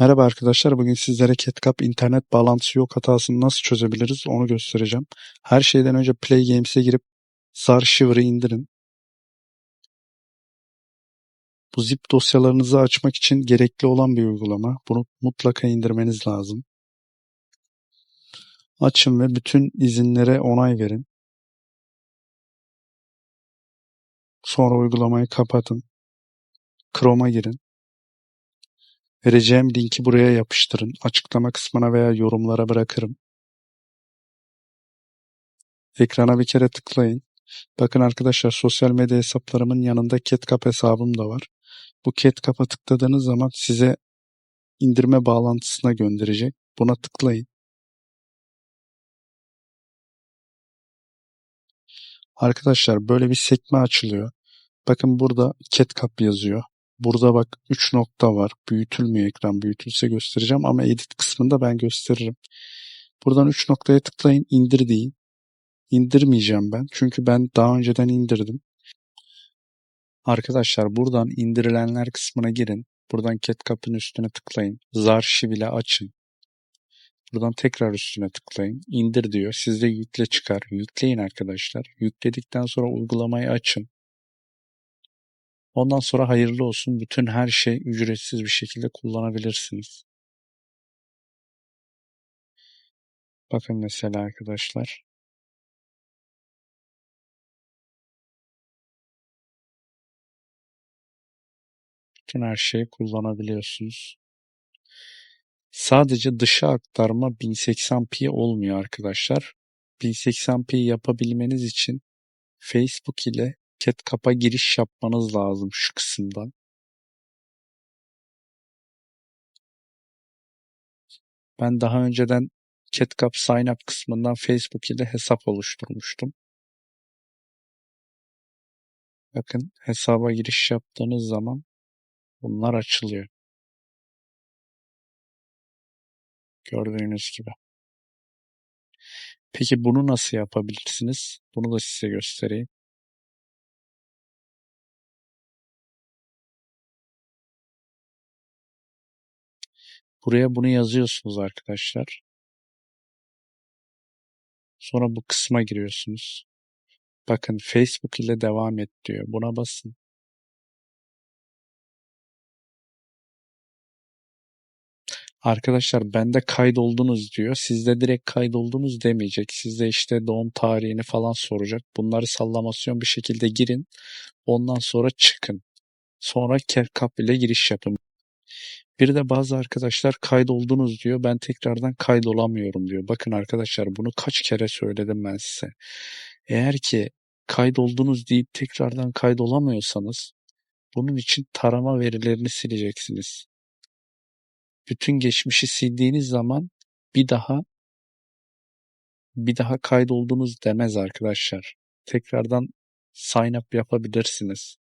Merhaba arkadaşlar. Bugün sizlere CatCap internet bağlantısı yok hatasını nasıl çözebiliriz onu göstereceğim. Her şeyden önce Play Games'e girip Zar Shiver'ı indirin. Bu zip dosyalarınızı açmak için gerekli olan bir uygulama. Bunu mutlaka indirmeniz lazım. Açın ve bütün izinlere onay verin. Sonra uygulamayı kapatın. Chrome'a girin. Vereceğim linki buraya yapıştırın. Açıklama kısmına veya yorumlara bırakırım. Ekrana bir kere tıklayın. Bakın arkadaşlar sosyal medya hesaplarımın yanında CatCap hesabım da var. Bu CatCap'a tıkladığınız zaman size indirme bağlantısına gönderecek. Buna tıklayın. Arkadaşlar böyle bir sekme açılıyor. Bakın burada CatCap yazıyor. Burada bak 3 nokta var. Büyütülmüyor ekran. Büyütülse göstereceğim ama edit kısmında ben gösteririm. Buradan 3 noktaya tıklayın. indir deyin. İndirmeyeceğim ben. Çünkü ben daha önceden indirdim. Arkadaşlar buradan indirilenler kısmına girin. Buradan CatCap'ın üstüne tıklayın. Zarşiv ile açın. Buradan tekrar üstüne tıklayın. İndir diyor. Sizde yükle çıkar. Yükleyin arkadaşlar. Yükledikten sonra uygulamayı açın. Ondan sonra hayırlı olsun. Bütün her şey ücretsiz bir şekilde kullanabilirsiniz. Bakın mesela arkadaşlar. Bütün her şeyi kullanabiliyorsunuz. Sadece dışa aktarma 1080p olmuyor arkadaşlar. 1080p yapabilmeniz için Facebook ile CatCap'a giriş yapmanız lazım şu kısımdan. Ben daha önceden CatCap Sign Up kısmından Facebook ile hesap oluşturmuştum. Bakın hesaba giriş yaptığınız zaman bunlar açılıyor. Gördüğünüz gibi. Peki bunu nasıl yapabilirsiniz? Bunu da size göstereyim. Buraya bunu yazıyorsunuz arkadaşlar. Sonra bu kısma giriyorsunuz. Bakın Facebook ile devam et diyor. Buna basın. Arkadaşlar bende kaydoldunuz diyor. Sizde direkt kaydoldunuz demeyecek. Sizde işte doğum tarihini falan soracak. Bunları sallamasyon bir şekilde girin. Ondan sonra çıkın. Sonra CapCap ile giriş yapın. Bir de bazı arkadaşlar kaydoldunuz diyor. Ben tekrardan kaydolamıyorum diyor. Bakın arkadaşlar bunu kaç kere söyledim ben size. Eğer ki kaydoldunuz deyip tekrardan kaydolamıyorsanız bunun için tarama verilerini sileceksiniz. Bütün geçmişi sildiğiniz zaman bir daha bir daha kaydoldunuz demez arkadaşlar. Tekrardan sign up yapabilirsiniz.